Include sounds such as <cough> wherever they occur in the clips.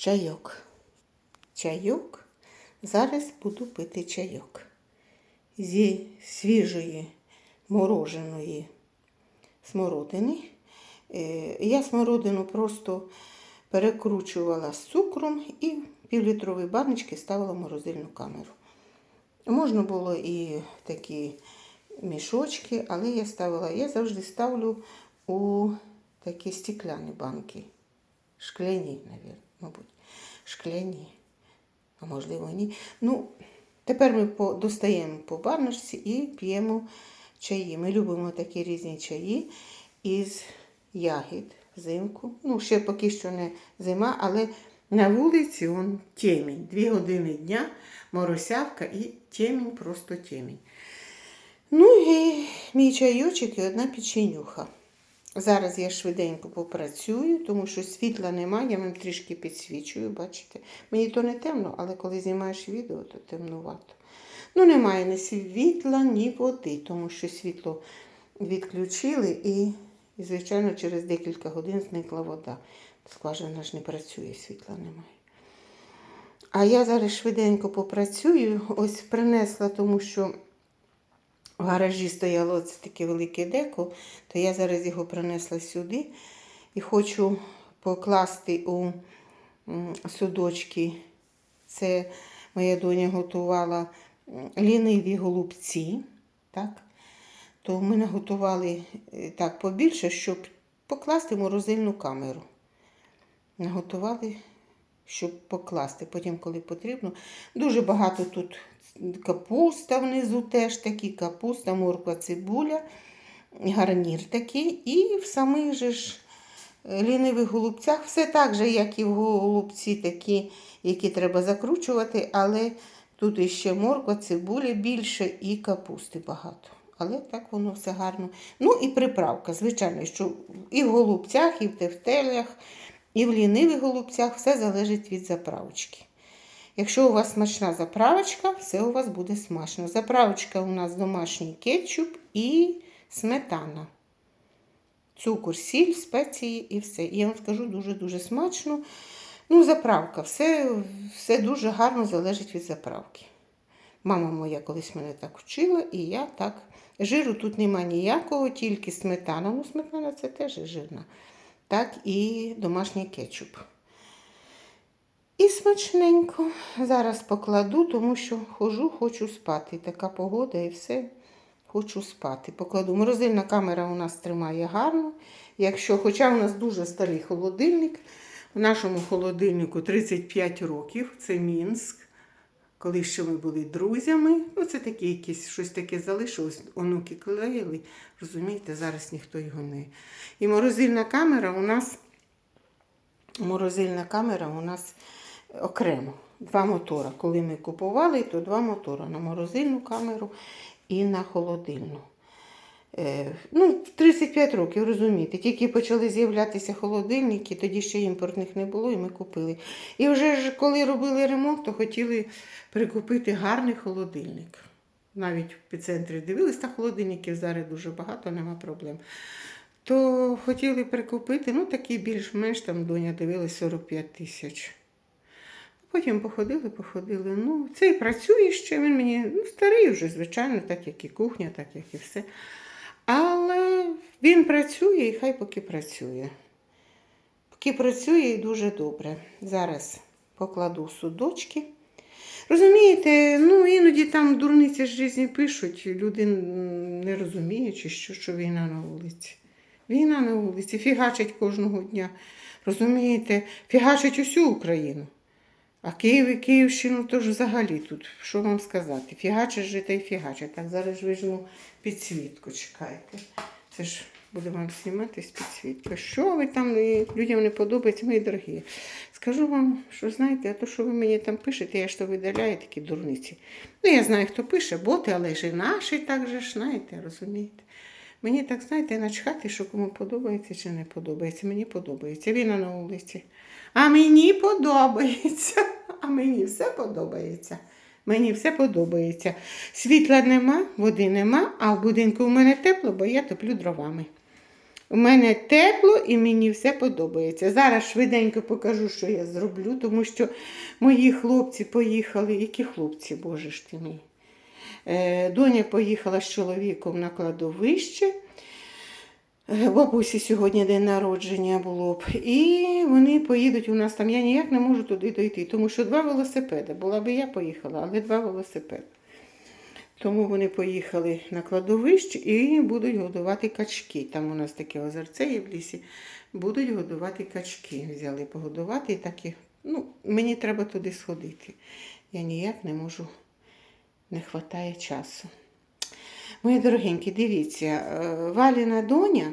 чайок. Чайок. Зараз буду пити чайок. Зі свіжої мороженої смородини. Е, Я смородину просто перекручувала з цукром і півлітрові баночки ставила в морозильну камеру. Можна було і такі мішочки, але я ставила, я завжди ставлю у такі стекляні банки. Шкляні, навіть, мабуть. Шкляні. А можливо, ні. Ну, тепер ми достаємо по баночці і п'ємо чаї. Ми любимо такі різні чаї із ягід взимку. Ну, ще поки що не зима, але на вулиці он темінь. Дві години дня, моросявка і темінь, просто темінь. Ну і мій чайочок і одна печенюха. Зараз я швиденько попрацюю, тому що світла немає, я вам трішки підсвічую, бачите. Мені то не темно, але коли знімаєш відео, то темнувато. Ну, немає ні світла, ні води, тому що світло відключили і, і звичайно, через декілька годин зникла вода. Скважина ж не працює, світла немає. А я зараз швиденько попрацюю. Ось принесла, тому що в гаражі стояло це таке велике деко, то я зараз його принесла сюди і хочу покласти у судочки. Це моя доня готувала ліниві голубці. Так? То ми наготували е, так побільше, щоб покласти в морозильну камеру. Наготували, щоб покласти. Потім, коли потрібно. Дуже багато тут капуста внизу теж такі, капуста, морква, цибуля, гарнір такий. І в самих же ж е, лінивих голубцях все так же, як і в голубці, такі, які треба закручувати, але тут іще морква, цибуля більше і капусти багато. Але так воно все гарно. Ну і приправка, звичайно, що і в голубцях, і в тефтелях, і в лінивих голубцях все залежить від заправочки. Якщо у вас смачна заправочка, все у вас буде смачно. Заправочка у нас домашній кетчуп і сметана. Цукор, сіль, спеції і все. І я вам скажу дуже-дуже смачно. Ну, заправка, все, все дуже гарно залежить від заправки. Мама моя колись мене так вчила, і я так. Жиру тут нема ніякого, тільки сметана. Ну, сметана це теж жирна. Так і домашній кетчуп. І смачненько. Зараз покладу, тому що хожу, хочу спати. Така погода і все. Хочу спати. Покладу. Морозильна камера у нас тримає гарно. Якщо, хоча у нас дуже старий холодильник, в нашому холодильнику 35 років, це Мінськ. Коли ще ми були друзями, ну це таке якесь щось таке залишилось, онуки клеїли, розумієте, зараз ніхто його не. І морозильна камера у нас морозильна камера у нас окремо. Два мотора. Коли ми купували, то два мотора на морозильну камеру і на холодильну. Е, ну, 35 років, розумієте, тільки почали з'являтися холодильники, тоді ще імпортних не було, і ми купили. І вже ж коли робили ремонт, то хотіли прикупити гарний холодильник. Навіть в епіцентрі дивились, та холодильників зараз дуже багато, нема проблем. То хотіли прикупити, ну такий більш-менш там доня дивилась 45 тисяч. Потім походили, походили. Ну, цей працює ще, він мені ну, старий вже, звичайно, так як і кухня, так як і все. Але він працює і хай поки працює. Поки працює і дуже добре. Зараз покладу судочки. Розумієте, ну іноді там дурниці ж різні пишуть, люди не розуміють, що, що війна на вулиці. Війна на вулиці, фігачить кожного дня. Розумієте, фігачить усю Україну. А Київ і Київщину то ж взагалі тут, що вам сказати? Фігачить же та й фігачить. Так, зараз ж вижму підсвітку, чекайте. Це ж буду вам знімати з підсвіткою. Що ви там людям не подобається, мої дорогі? Скажу вам, що знаєте, а то, що ви мені там пишете, я ж то видаляю такі дурниці. Ну, я знаю, хто пише, боти, але ж і наші так же ж, знаєте, розумієте. Мені так, знаєте, начхати, що кому подобається чи не подобається. Мені подобається. Війна на вулиці. А мені подобається. А мені все подобається. Мені все подобається. Світла нема, води нема, а в будинку у мене тепло, бо я топлю дровами. У мене тепло і мені все подобається. Зараз швиденько покажу, що я зроблю, тому що мої хлопці поїхали. Які хлопці, боже ж ти мій? Е, Доня поїхала з чоловіком на кладовище. Е, Бабусі сьогодні день народження було б. І вони поїдуть у нас там. Я ніяк не можу туди дойти, тому що два велосипеди. Була би я поїхала, але два велосипеди. Тому вони поїхали на кладовище і будуть годувати качки. Там у нас таке озерце є в лісі. Будуть годувати качки. Взяли погодувати і так. Ну, мені треба туди сходити. Я ніяк не можу, не вистачає часу. Мої дорогенькі, дивіться, е, Валіна доня,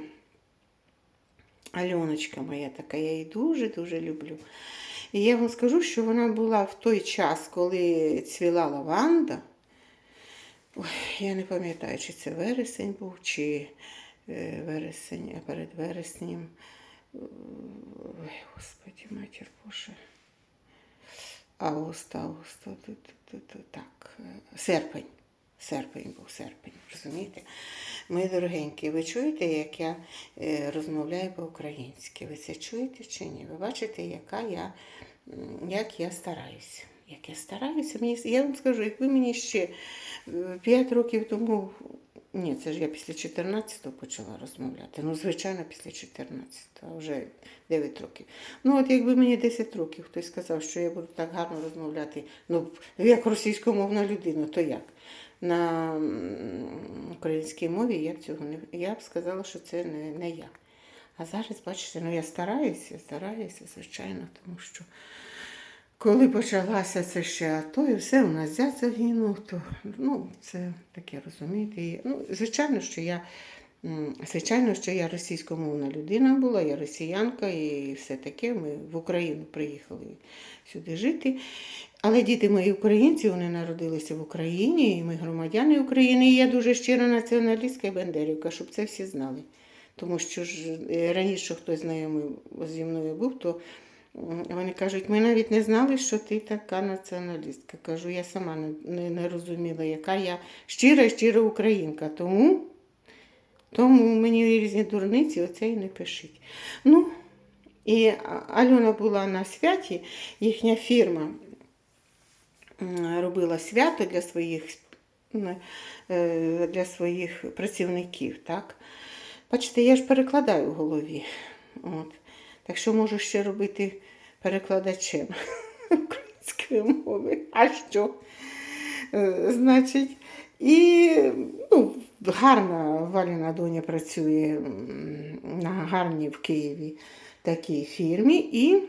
Альоночка моя така, я її дуже-дуже люблю. І я вам скажу, що вона була в той час, коли цвіла лаванда. Ой, я не пам'ятаю, чи це вересень був, чи е, вересень, а перед вереснем. Ой, Господи, матір Боже. Август, август, так, е, серпень. Серпень був серпень, розумієте? Мої дорогенькі, ви чуєте, як я е, розмовляю по-українськи? Ви це чуєте чи ні? Ви бачите, яка я, як я стараюся. Як я стараюся, мені, я вам скажу, якби мені ще 5 років тому, ні, це ж я після 14-го почала розмовляти. Ну, звичайно, після 14-го, вже 9 років. Ну, от якби мені 10 років хтось сказав, що я буду так гарно розмовляти, ну, як російськомовна людина, то як? На українській мові я б цього не я б сказала, що це не, не я. А зараз, бачите, ну я стараюся, стараюся, звичайно, тому що коли почалася це ще АТО, і все у нас зять загинув, то ну, це таке розумієте. Ну, звичайно, що я. Звичайно, що я російськомовна людина була, я росіянка і все таке. Ми в Україну приїхали сюди жити. Але діти мої українці, вони народилися в Україні, і ми громадяни України. І я дуже щира націоналістка і бандерівка, щоб це всі знали. Тому що ж е, раніше хтось знайомий зі мною був, то вони кажуть, ми навіть не знали, що ти така націоналістка. Кажу, я сама не, не, розуміла, яка я щира щира українка. Тому, тому мені різні дурниці оце і не пишіть. Ну, і Альона була на святі, їхня фірма робила свято для своїх, е, для своїх працівників. Так? Бачите, я ж перекладаю в голові. От. Так що можу ще робити перекладачем <laughs> української мови. А що? Е, Значить, і ну, гарна Валіна доня працює на гарній в Києві такій фірмі. І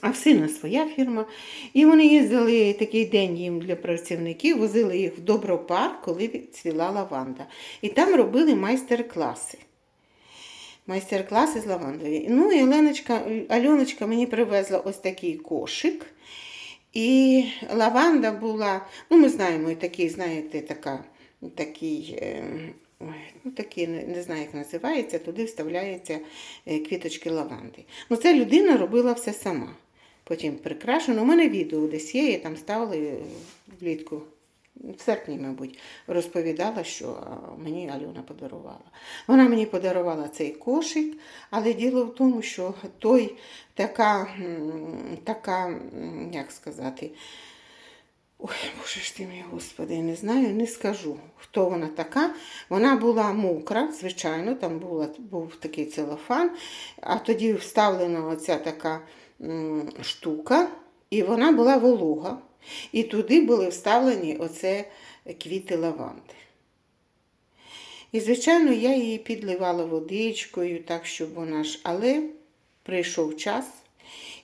а сина своя фірма. І вони їздили такий день їм для працівників, возили їх в Добропарк, коли цвіла лаванда. І там робили майстер-класи. Майстер-класи з лавандові. Ну і Оленочка, Альоночка мені привезла ось такий кошик. І лаванда була, ну ми знаємо, і такий, знаєте, така, такий, е, ну такий, не, знаю, як називається, туди вставляються е, квіточки лаванди. Ну це людина робила все сама. Потім прикрашено. У мене відео десь є, я там ставила е, влітку. В серпні, мабуть, розповідала, що мені Альона подарувала. Вона мені подарувала цей кошик, але діло в тому, що той така, така, як сказати, ой, боже ж ти мій Господи, не знаю, не скажу, хто вона така. Вона була мокра, звичайно, там була, був такий целофан, а тоді вставлена оця така штука, і вона була волога. І туди були вставлені оце квіти лаванди. І, звичайно, я її підливала водичкою, так, щоб вона ж. Але прийшов час,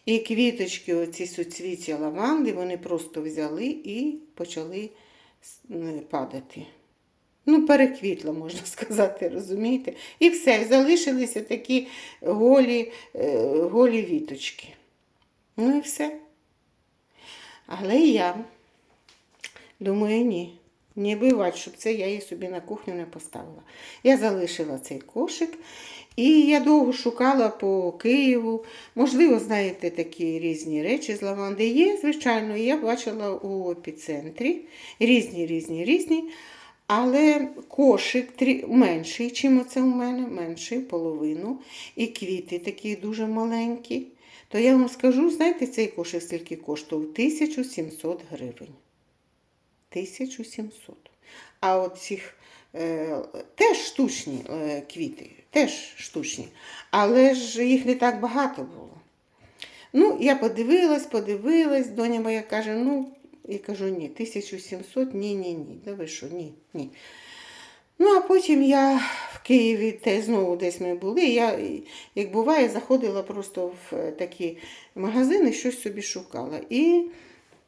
і квіточки, оці суцвіття лаванди, вони просто взяли і почали падати. Ну, переквітла, можна <laughs> сказати, розумієте? І все, залишилися такі голі, е, голі віточки. Ну і все. Але я думаю, ні. Не бивать, щоб це я її собі на кухню не поставила. Я залишила цей кошик, і я довго шукала по Києву. Можливо, знаєте, такі різні речі з лаванди є, звичайно, я бачила у епіцентрі різні, різні, різні. Але кошик трі... менший, чим оце у мене, менший половину. І квіти такі дуже маленькі. То я вам скажу, знаєте, цей кошик скільки коштував? 1700 гривень. 1700. А от цих е, теж штучні е, квіти, теж штучні, але ж їх не так багато було. Ну, я подивилась, подивилась, доня моя каже, ну, я кажу, ні, 1700, ні, ні, ні. Да ви що, ні, ні. Ну, а потім я в Києві те знову десь ми були. Я, як буває, заходила просто в е, такі магазини, щось собі шукала. І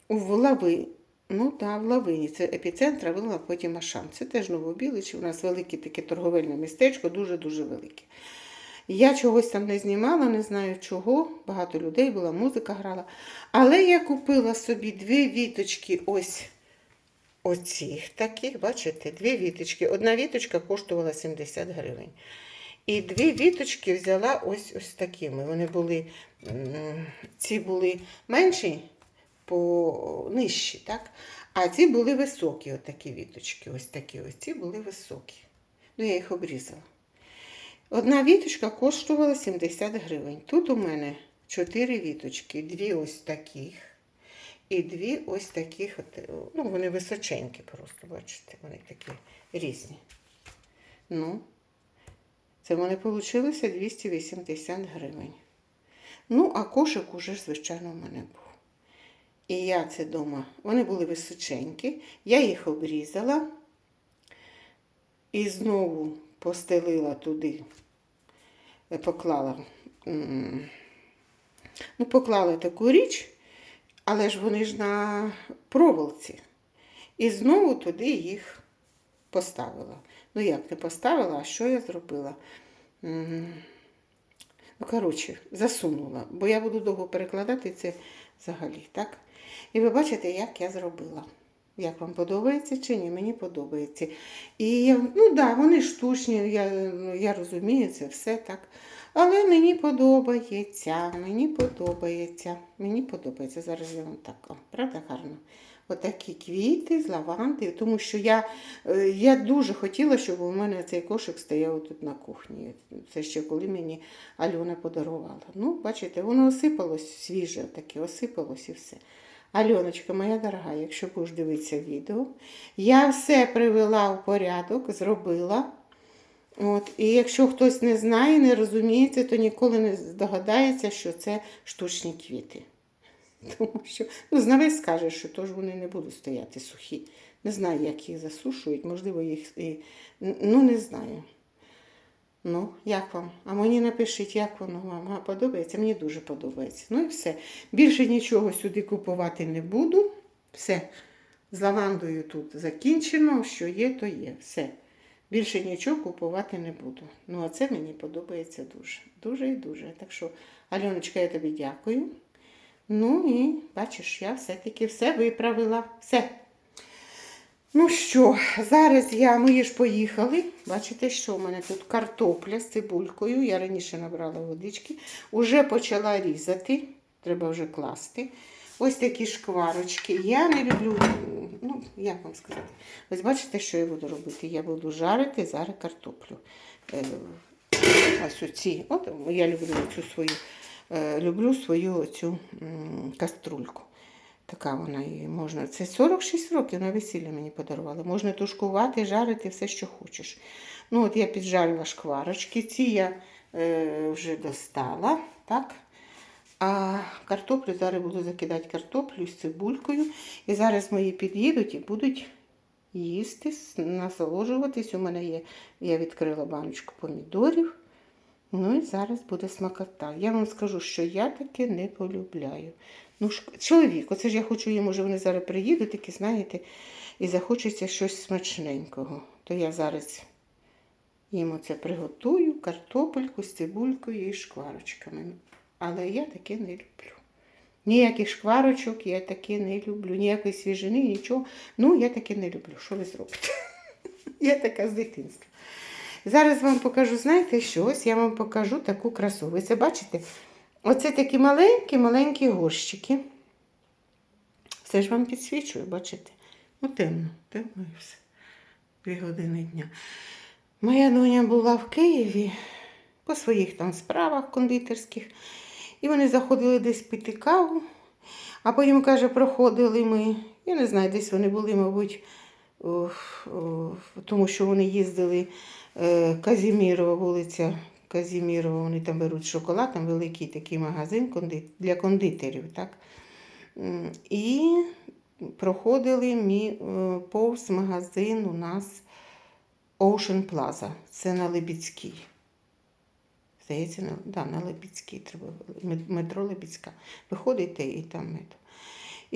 в Лави, ну так, в Лавині, це епіцентр, а вела потім Ашан. Це теж Новобілич, у нас велике таке торговельне містечко, дуже-дуже велике. Я чогось там не знімала, не знаю чого. Багато людей була, музика грала. Але я купила собі дві віточки ось оцих таких, бачите, дві віточки. Одна віточка коштувала 70 гривень. І дві віточки взяла ось ось такими. Вони були, ці були менші, по нижчі, так? А ці були високі, отакі віточки. Ось такі ось ці були високі. Ну, я їх обрізала. Одна віточка коштувала 70 гривень. Тут у мене чотири віточки, дві ось таких. І дві ось таких, от, ну, вони височенькі просто, бачите, вони такі різні. Ну, це в мене вийшло 280 гривень. Ну, а кошик уже, звичайно, в мене був. І я це вдома, вони були височенькі, я їх обрізала і знову постелила туди, е, поклала, ну, поклала таку річ, але ж вони ж на проволоці. І знову туди їх поставила. Ну, як не поставила, а що я зробила? Ну, коротше, засунула, бо я буду довго перекладати це взагалі, так? І ви бачите, як я зробила. Як вам подобається чи ні? Мені подобається. І ну да, вони штучні, я, я розумію, це все так. Але мені подобається, мені подобається, мені подобається. Зараз я вам так, о, правда гарно? Отакі квіти з лаванди, тому що я, е, я дуже хотіла, щоб у мене цей кошик стояв тут на кухні. Це ще коли мені Альона подарувала. Ну, бачите, воно осипалось свіже, таке, осипалось і все. Альоночка, моя дорога, якщо будеш дивитися відео, я все привела в порядок, зробила. От, і якщо хтось не знає, не розуміється, то ніколи не здогадається, що це штучні квіти. <laughs> Тому що ну, знавець скаже, що то ж вони не будуть стояти сухі. Не знаю, як їх засушують, можливо, їх. Ну, не знаю. Ну, як вам? А мені напишіть, як воно вам подобається? Мені дуже подобається. Ну і все. Більше нічого сюди купувати не буду. Все. З лавандою тут закінчено. Що є, то є. Все. Більше нічого купувати не буду. Ну, а це мені подобається дуже. Дуже і дуже. Так що, Альоночка, я тобі дякую. Ну і бачиш, я все-таки все виправила. Все. Ну що, зараз я, ми ж поїхали. Бачите, що у мене тут картопля з цибулькою. Я раніше набрала водички. Уже почала різати. Треба вже класти. Ось такі шкварочки. Я не люблю, ну, як вам сказати. Ось бачите, що я буду робити? Я буду жарити зараз картоплю. Е, Ось оці. От я люблю цю свою, е, люблю свою цю каструльку. Така вона і можна. Це 46 років на весілля мені подарували. Можна тушкувати, жарити все, що хочеш. Ну, от я піджарила шкварочки. Ці я е, вже достала. так. А картоплю зараз буду закидати картоплю з цибулькою. І зараз мої під'їдуть і будуть їсти, насолоджуватись. У мене є, я відкрила баночку помідорів. Ну і зараз буде смакота. Я вам скажу, що я таке не полюбляю. Ну, чоловік, оце ж я хочу їм, може вони зараз приїдуть, такі, знаєте, і захочеться щось смачненького. То я зараз їм оце приготую, картопельку з цибулькою і шкварочками. Але я таке не люблю. Ніяких шкварочок я таке не люблю, ніякої свіжини, нічого. Ну, я таке не люблю. Що ви зробите? <laughs> Я така з дитинства. Зараз вам покажу, знаєте, що? Ось я вам покажу таку красу. Ви це бачите? Оце такі маленькі-маленькі горщики. Все ж вам підсвічую, бачите? Ну, темно, темно і все. дві години дня. Моя доня була в Києві по своїх там справах кондитерських. І вони заходили десь пити каву. А потім, каже, проходили ми. Я не знаю, десь вони були, мабуть, тому що вони їздили Казімірова вулиця. Казімірова, вони там беруть шоколад, там великий такий магазин для кондитерів. Так? І проходили мі, е, повз магазин у нас Ocean Plaza. Це на Лебідській. Здається, на, да, на Лебідській треба. Метро Лебідська. Виходите і там метро.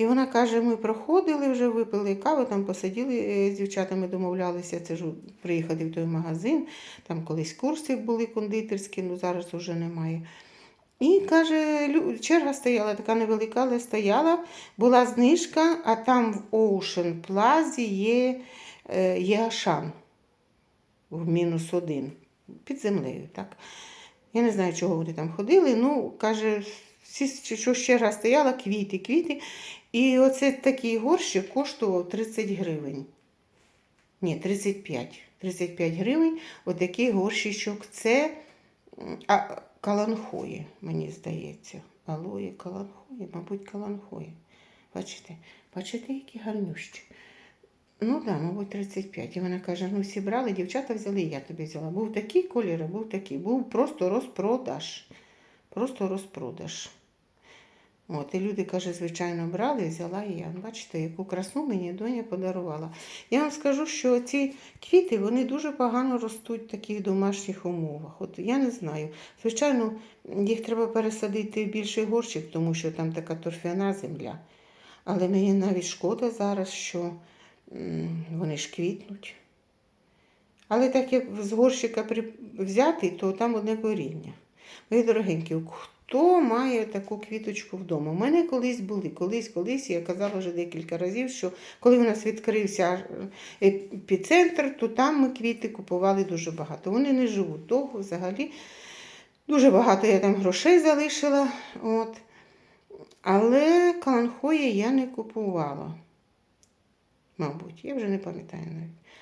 І вона каже: ми проходили вже, випили каву, там посиділи е, з дівчатами, домовлялися. Це ж приїхати в той магазин. Там колись курси були кондитерські, ну зараз вже немає. І каже, черга стояла, така невелика, але стояла, була знижка, а там в Ocean Plaza є, е, є Ашан в мінус один під землею. так. Я не знаю, чого вони там ходили. Ну, каже, всі, що черга стояла, квіти, квіти. І оце такий горщик коштував 30 гривень. Ні, 35. 35 гривень. Отакий горщичок. Це а, каланхої, мені здається. Алої каланхої, мабуть, каланхої. Бачите? Бачите, які гарнющі. Ну так, да, мабуть, 35. І вона каже: ну всі брали, дівчата взяли, і я тобі взяла. Був такий колір, був такий. Був просто розпродаж. Просто розпродаж. От, і люди, каже, звичайно, брали, взяла я. Бачите, яку красу мені доня подарувала. Я вам скажу, що ці квіти вони дуже погано ростуть в таких домашніх умовах. От я не знаю. Звичайно, їх треба пересадити в більший горщик, тому що там така торфяна земля. Але мені навіть шкода зараз, що вони ж квітнуть. Але так як з горщика взяти, то там одне коріння. Мої дорогенькі, хто має таку квіточку вдома? У мене колись були, колись, колись, я казала вже декілька разів, що коли у нас відкрився е, епіцентр, то там ми квіти купували дуже багато. Вони не живуть довго взагалі. Дуже багато я там грошей залишила. От. Але каланхої я не купувала. Мабуть, я вже не пам'ятаю навіть.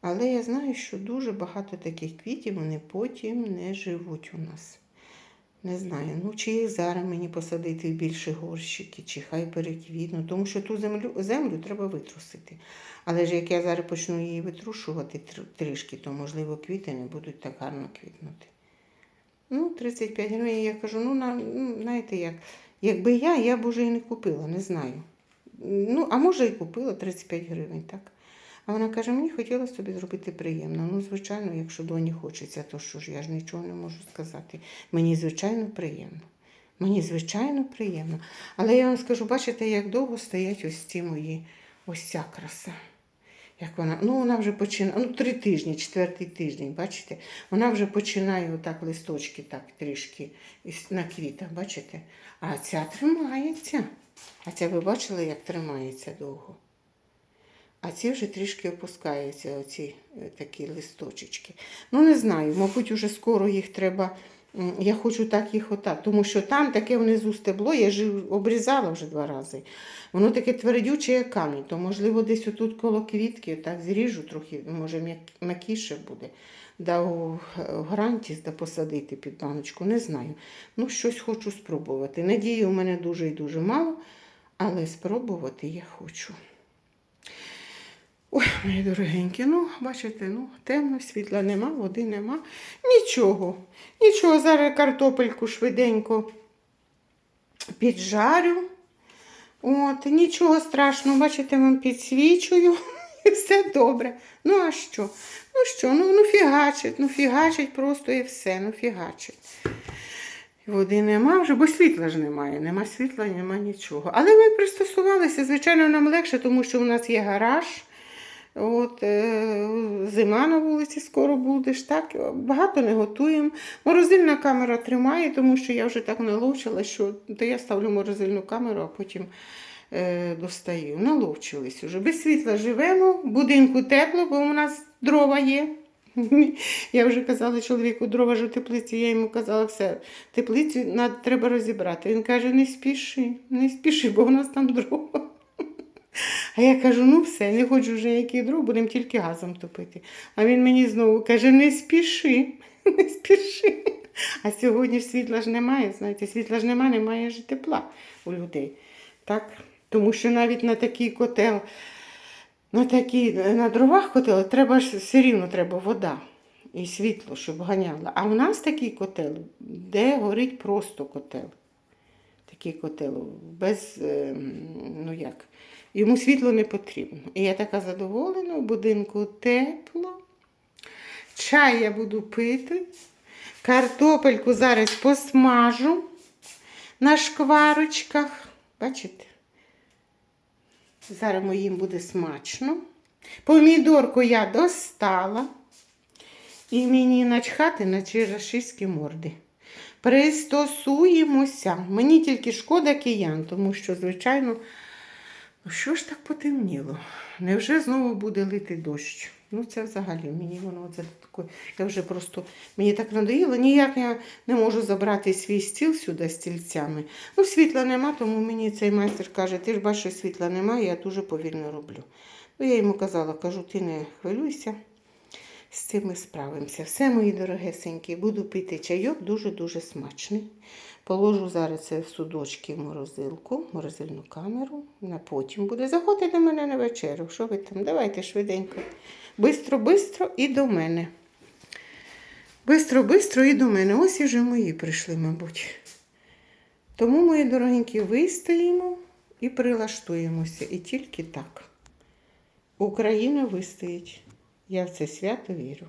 Але я знаю, що дуже багато таких квітів вони потім не живуть у нас. Не знаю, ну чи їх зараз мені посадити в більші горщики, чи хай переквітну, тому що ту землю, землю треба витрусити. Але ж як я зараз почну її витрушувати трішки, то можливо квіти не будуть так гарно квітнути. Ну, 35 гривень, я кажу, ну, на, ну знаєте як, якби я, я б уже і не купила, не знаю. Ну, а може і купила 35 гривень, так. А вона каже, мені хотілося тобі зробити приємно. Ну, звичайно, якщо доні хочеться, то що ж я ж нічого не можу сказати. Мені, звичайно, приємно. Мені, звичайно, приємно. Але я вам скажу, бачите, як довго стоять ось ці мої, ось ця краса. Як вона, ну вона вже починає, ну три тижні, четвертий тиждень, бачите? Вона вже починає отак листочки так трішки на квітах, бачите? А ця тримається. А ця ви бачили, як тримається довго? А ці вже трішки опускаються, оці е, такі листочечки. Ну, не знаю, мабуть, уже скоро їх треба. Я хочу так їх отак, тому що там таке внизу стебло, я ж обрізала вже два рази. Воно таке твердюче, як камінь, то можливо десь отут коло квітки, так зріжу трохи, може м'як- м'якіше буде. Да у гранті да посадити під баночку, не знаю. Ну, щось хочу спробувати. Надії у мене дуже і дуже мало, але спробувати я хочу. Ой, мої дорогенькі, ну, бачите, ну, темно, світла нема, води нема. Нічого. Нічого, зараз картопельку швиденько піджарю. От, нічого страшного, бачите, вам підсвічую. <laughs> І все добре. Ну, а що? Ну що, ну, ну фігачить, ну фігачить просто і все, ну фігачить. Води нема вже, бо світла ж немає. Нема світла, нема нічого. Але ми пристосувалися, звичайно, нам легше, тому що у нас є гараж. От, е, зима на вулиці скоро будеш, так? Багато не готуємо. Морозильна камера тримає, тому що я вже так наловчила, що то я ставлю морозильну камеру, а потім е, достаю. Наловчились уже. Без світла живемо, в будинку тепло, бо у нас дрова є. Я вже казала чоловіку, дрова ж у теплиці, я йому казала, все, теплицю треба розібрати. Він каже, не спіши, не спіши, бо у нас там дрова. А я кажу, ну все, не хочу вже ніяких дров, будемо тільки газом топити. А він мені знову каже, не спіши, <laughs> не спіши. А сьогодні ж світла ж немає, знаєте, світла ж немає, немає ж тепла у людей. Так? Тому що навіть на такий котел, на такий, на дровах котел, треба ж все рівно треба вода і світло, щоб ганяло. А у нас такий котел, де горить просто котел. Такий котел, без, е, ну як, йому світло не потрібно. І я така задоволена, в будинку тепло. Чай я буду пити. Картопельку зараз посмажу на шкварочках. Бачите? Зараз моїм буде смачно. Помідорку я достала. І мені начхати на ці морди. Пристосуємося. Мені тільки шкода киян, тому що, звичайно, що ж так потемніло? Невже знову буде лити дощ? Ну, це взагалі мені воно це таке. Я вже просто мені так надоїло. Ніяк я не можу забрати свій стіл сюди стільцями. Ну, світла нема, тому мені цей майстер каже, ти ж бачиш, світла немає, я дуже повільно роблю. Ну, я йому казала, кажу, ти не хвилюйся. З цим ми справимося. Все, мої дорогесенькі, буду пити чайок, дуже-дуже смачний. Положу зараз це в судочки в морозилку, в морозильну камеру. На потім буде. Заходьте до мене на вечерю. Що ви там? Давайте швиденько. Бистро, бистро і до мене. Бистро, бистро і до мене. Ось і вже мої прийшли, мабуть. Тому, мої дорогенькі, вистоїмо і прилаштуємося. І тільки так. Україна вистоїть. Я в це свято вірю.